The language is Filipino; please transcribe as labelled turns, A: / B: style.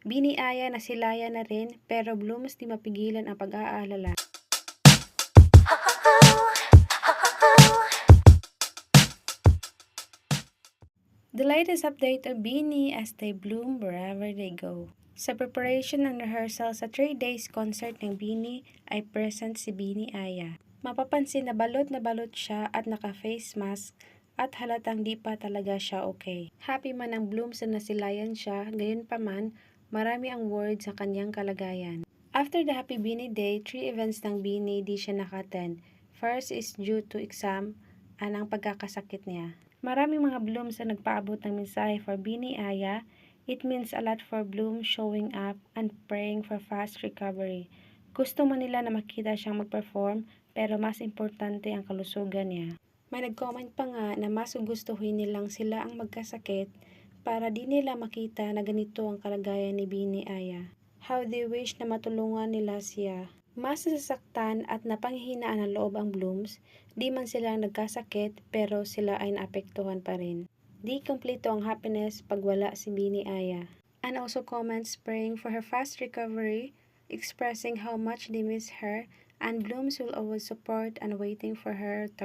A: Biniaya na silaya na rin pero Blooms di mapigilan ang pag-aalala. The latest update of Beanie as they bloom wherever they go. Sa preparation and rehearsal sa 3 days concert ng Beanie ay present si Beanie Aya. Mapapansin na balot na balot siya at naka-face mask at halatang di pa talaga siya okay. Happy man ang Blooms na nasilayan siya, gayon pa man, marami ang word sa kanyang kalagayan. After the Happy Beanie Day, three events ng Beanie di siya nakaten. First is due to exam at ang pagkakasakit niya. Maraming mga Blooms na nagpaabot ng mensahe for Beanie Aya. It means a lot for Bloom showing up and praying for fast recovery. Gusto man nila na makita siyang mag-perform pero mas importante ang kalusugan niya. May nag-comment pa nga na mas gustuhin nilang sila ang magkasakit para di nila makita na ganito ang kalagayan ni Bini Aya. How they wish na matulungan nila siya. Mas nasasaktan at napanghihinaan ng loob ang Blooms, di man sila nagkasakit pero sila ay naapektuhan pa rin. Di kompleto ang happiness pag wala si Bini Aya. And also comments praying for her fast recovery, expressing how much they miss her, and Blooms will always support and waiting for her